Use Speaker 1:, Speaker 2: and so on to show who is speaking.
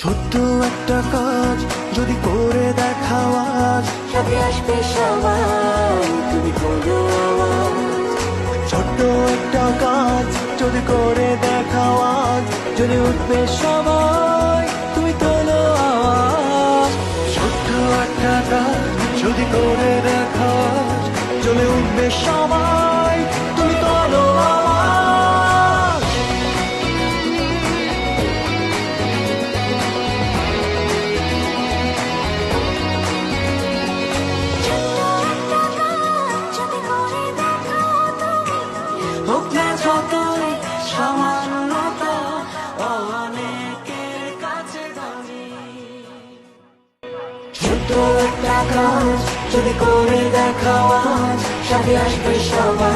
Speaker 1: ছোট্ট একটা কাজ যদি করে দেখাও আজ
Speaker 2: আসবে সবাই তুমি আওয়াজ।
Speaker 1: ছোট্ট একটা কাজ যদি করে দেখাও আজ যদি উঠবে সবাই তুমি তোলো আওয়াজ। ছোট্ট একটা কাজ যদি করে দেখাও চলে উঠবে সবাই হোক যতই সামান্যতা অনেকের কাছে দামি। ছোট্ট একটা কাজ যদি করে দেখাও আজ, সাথে আসবে সবাই।